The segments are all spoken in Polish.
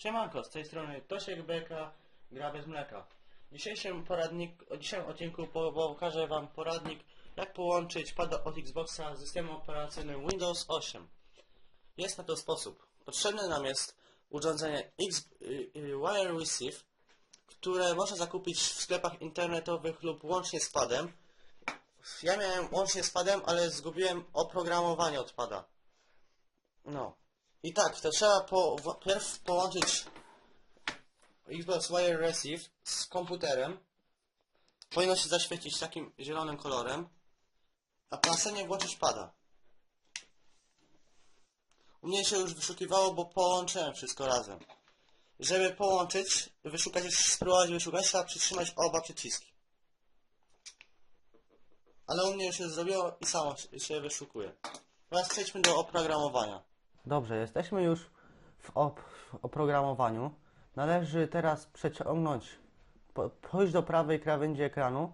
Siemanko, z tej strony Tosiek Beka, gra bez mleka. W dzisiejszym poradnik, w dzisiejszym odcinku po- pokażę Wam poradnik, jak połączyć pada od Xboxa z systemem operacyjnym Windows 8. Jest na to sposób. Potrzebne nam jest urządzenie X, y, y, Wire Receive, które można zakupić w sklepach internetowych lub łącznie z padem. Ja miałem łącznie z padem, ale zgubiłem oprogramowanie od pada. No. I tak, to trzeba po, pierw połączyć Xbox Wire Receive z komputerem. Powinno się zaświecić takim zielonym kolorem. A po następnie włączyć pada. U mnie się już wyszukiwało, bo połączyłem wszystko razem. Żeby połączyć, wyszukać, spróbować wyszukać, trzeba przytrzymać oba przyciski. Ale u mnie już się zrobiło i samo się wyszukuje. Teraz przejdźmy do oprogramowania. Dobrze, jesteśmy już w, op oprogramowaniu. Należy teraz przeciągnąć, po pójść do prawej krawędzi ekranu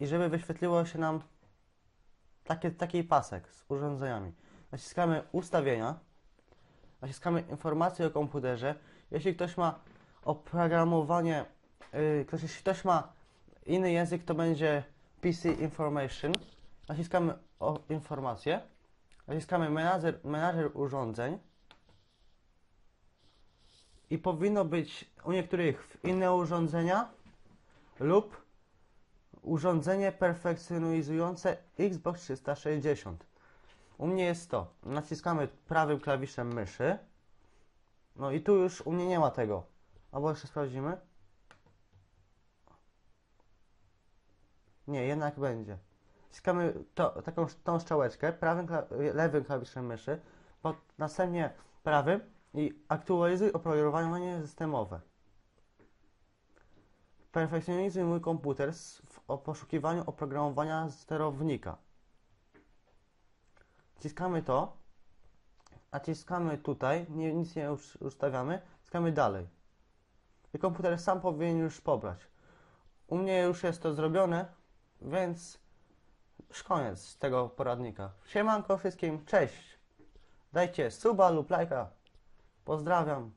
i żeby wyświetliło się nam takie, taki pasek z urządzeniami. Naciskamy ustawienia, naciskamy informacje o komputerze. Jeśli ktoś ma oprogramowanie, yy, ktoś, jeśli ktoś ma inny język, to będzie PC Information. Naciskamy o informacje. Naciskamy menadżer, menadżer urządzeń i powinno być u niektórych inne urządzenia lub urządzenie perfekcjonujące Xbox 360. U mnie jest to. Naciskamy prawym klawiszem myszy. No i tu już u mnie nie ma tego. Albo jeszcze sprawdzimy. Nie, jednak będzie. Wciskamy to, taką tą strzałeczkę prawym, lewym klawiszem myszy, pod, następnie prawym i aktualizuj oprogramowanie systemowe. Perfekcjonizuj mój komputer w poszukiwaniu oprogramowania sterownika. Wciskamy to, naciskamy tutaj, nie, nic nie us- ustawiamy, wciskamy dalej. I komputer sam powinien już pobrać. U mnie już jest to zrobione, więc już koniec tego poradnika. Siemanko wszystkim, cześć! Dajcie suba lub lajka. Pozdrawiam.